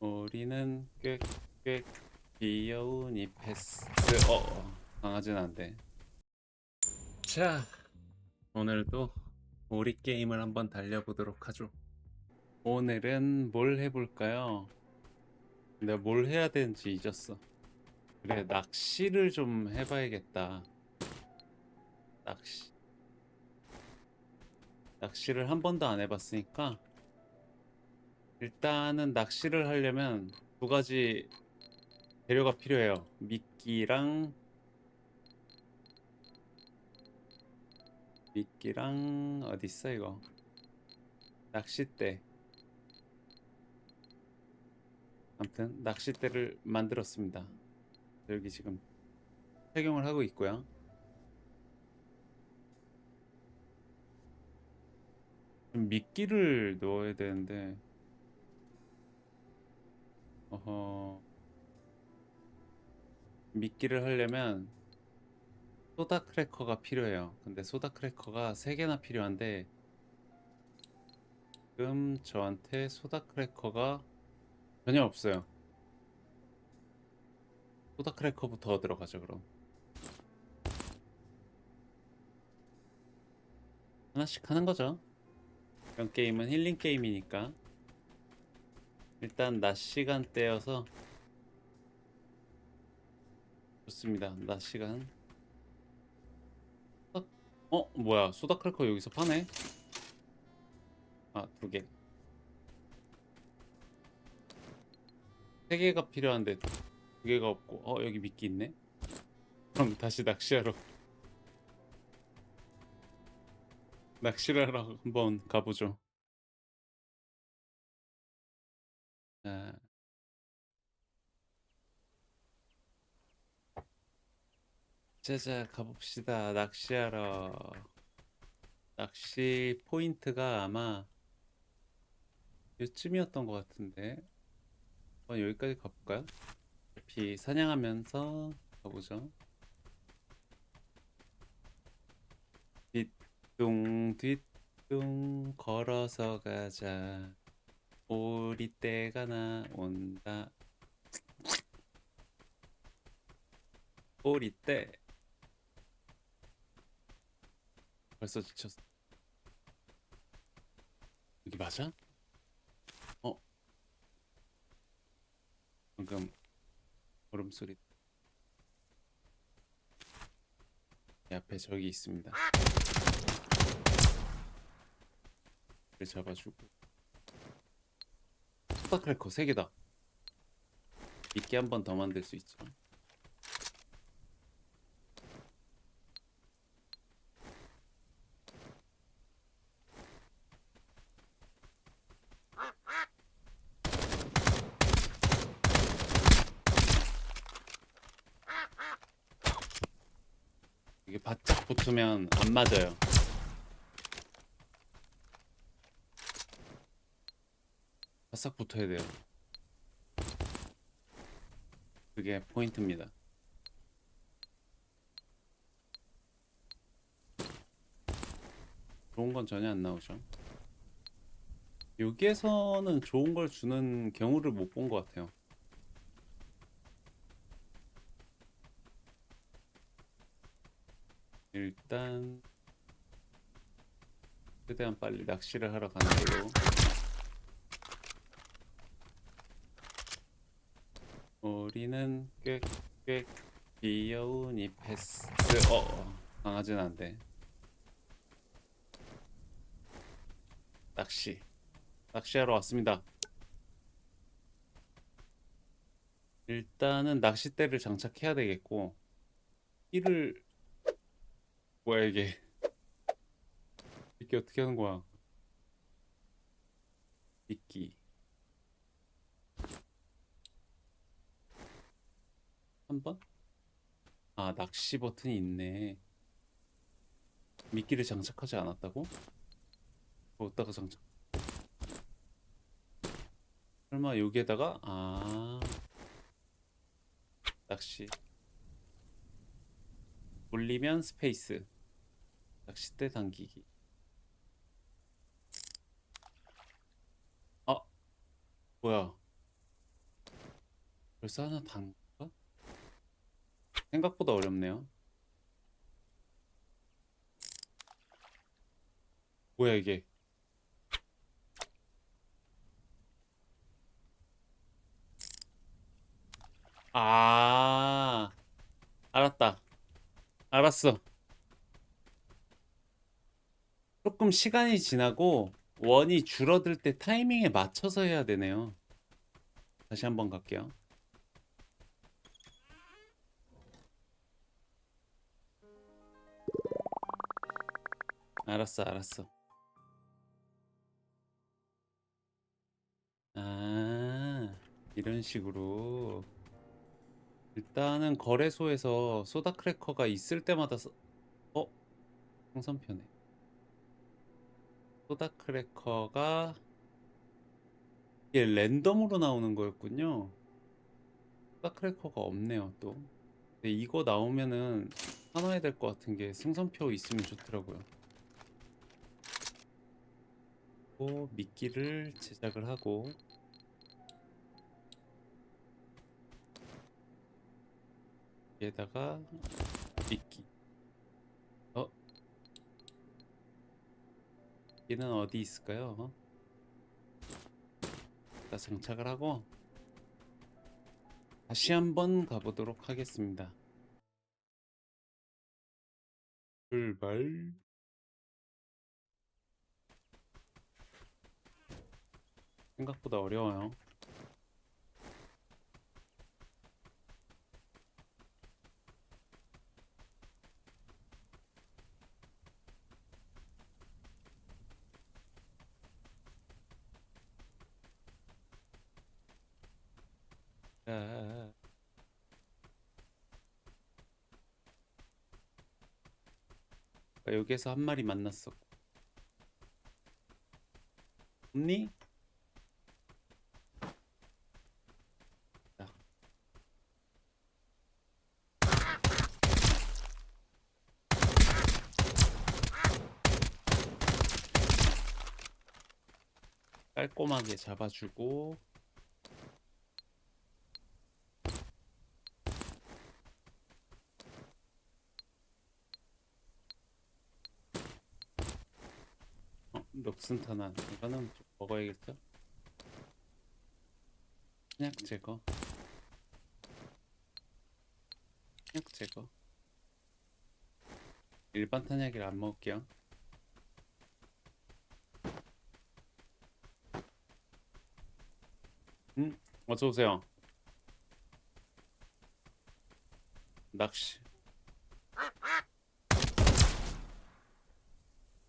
우리는 꽥꽥 귀여운 이 패스. 어 강아지는 안돼 자 오늘도 우리 게임을 한번 달려보도록 하죠. 오늘은 뭘 해볼까요? 내가 뭘 해야 되는지 잊었어. 그래 낚시를 좀 해봐야겠다. 낚시. 낚시를 한 번도 안 해봤으니까 일단은 낚시를 하려면 두 가지 재료가 필요해요. 미끼랑 미끼랑 어디 있어 이거? 낚싯대. 아무튼 낚싯대를 만들었습니다. 여기 지금 착용을 하고 있고요. 좀 미끼를 넣어야 되는데 어허 미끼를 하려면 소다 크래커가 필요해요. 근데 소다 크래커가 3개나 필요한데 지금 저한테 소다 크래커가 전혀 없어요. 소다 크래커부터 들어가죠 그럼. 하나씩 하는 거죠. 이런 게임은 힐링 게임이니까. 일단 낮 시간대여서 좋습니다. 낮 시간. 어? 어? 뭐야? 소다 크래커 여기서 파네? 아, 두 개. 세 개가 필요한데 두 개가 없고 어, 여기 미끼 있네. 그럼 다시 낚시하러 낚시를 하러 한번 가보죠. 자, 자자 가봅시다. 낚시하러. 낚시 포인트가 아마 요쯤이었던 것 같은데. 한번 여기까지 가볼까요? 어차피 사냥하면서 가보죠. 뒷둥 뒷둥 걸어서 가자. 우리 때가 나온다. 우리 때. 벌써 지쳤어. 여기 맞아? 어? 방금 걸음소리. 내 앞에 저기 있습니다. 를 잡아주고. 소다크래커 3개다. 미끼 한번 더 만들 수 있죠. 이게 바짝 붙으면 안 맞아요. 바싹 붙어야 돼요. 그게 포인트입니다. 좋은 건 전혀 안 나오죠. 여기에서는 좋은 걸 주는 경우를 못 본 것 같아요. 일단 최대한 빨리 낚시를 하러 가는 걸로. 우리는 꽥꽥 귀여운 이 패스. 어 강아지는 안돼 낚시. 낚시하러 왔습니다. 일단은 낚싯대를 장착해야 되겠고 이를 뭐야 이게. 이게 어떻게 하는 거야? 미끼 한 번? 아, 낚시 버튼이 있네. 미끼를 장착하지 않았다고? 어디다가 장착? 설마 여기에다가? 아, 낚시. 올리면 스페이스. 낚싯대 당기기. 아, 뭐야? 벌써 하나 단 건가? 생각보다 어렵네요. 뭐야 이게? 아, 알았다. 알았어. 조금 시간이 지나고 원이 줄어들 때 타이밍에 맞춰서 해야 되네요. 다시 한번 갈게요. 알았어, 알았어. 아, 이런 식으로. 일단은 거래소에서 소다 크래커가 있을 때마다 써... 어? 성선편에. 소다 크래커가 이게 랜덤으로 나오는 거였군요. 소다 크래커가 없네요, 또. 근데 이거 나오면은 사놔야 될 것 같은 게 승선표 있으면 좋더라고요. 또 미끼를 제작을 하고 여기에다가 미끼. 어? 얘는 어디 있을까요? 자, 장착을 하고 다시 한번 가보도록 하겠습니다. 출발. 생각보다 어려워요. 자, 여기에서 한 마리 만났었고. 없니? 깔끔하게 잡아주고. 어, 녹슨탄환 이거는 좀 먹어야겠죠? 신약 제거. 신약 제거. 일반 탄약을 안 먹을게요 음? 어서 오세요 낚시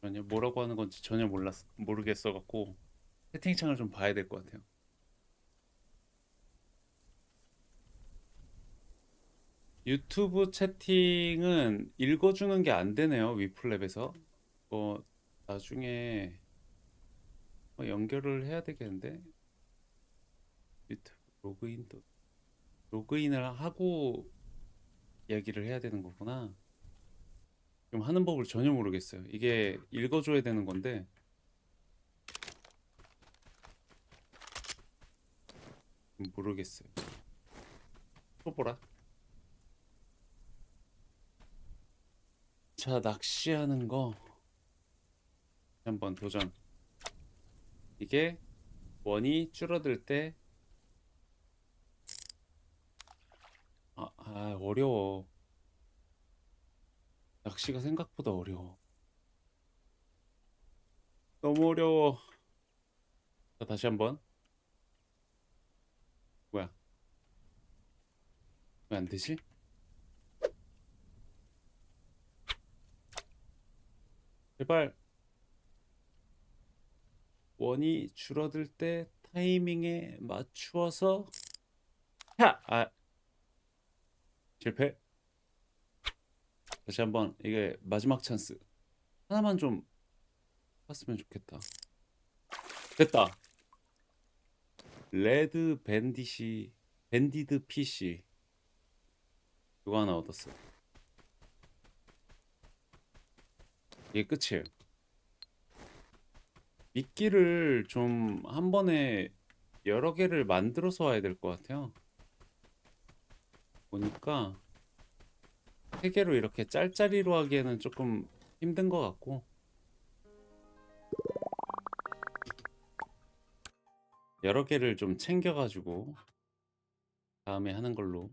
전혀 뭐라고 하는 건지 전혀 몰랐 모르겠어 갖고 채팅창을 좀 봐야 될 것 같아요. 유튜브 채팅은 읽어주는 게 안 되네요. 위플랩에서. 뭐 나중에 뭐 연결을 해야 되겠는데 로그인도 로그인을 하고 이야기를 해야 되는 거구나. 지금 하는 법을 전혀 모르겠어요. 이게 읽어줘야 되는 건데 모르겠어요. 또 보라. 자, 낚시하는 거 한번 도전. 이게 원이 줄어들 때 아, 아 어려워. 낚시가 생각보다 어려워. 너무 어려워. 자, 다시 한번. 뭐야? 왜 안 되지? 제발. 원이 줄어들 때 타이밍에 맞추어서 야! 아. 실패. 다시 한번 이게 마지막 찬스. 하나만 좀 봤으면 좋겠다. 됐다. 레드 밴디시 밴디드 PC 이거 하나 얻었어 이게 끝이에요. 미끼를 좀 한 번에 여러 개를 만들어서 와야 될 것 같아요 보니까 세 개로 이렇게 짤짤이로 하기에는 조금 힘든 것 같고. 여러 개를 좀 챙겨가지고 다음에 하는 걸로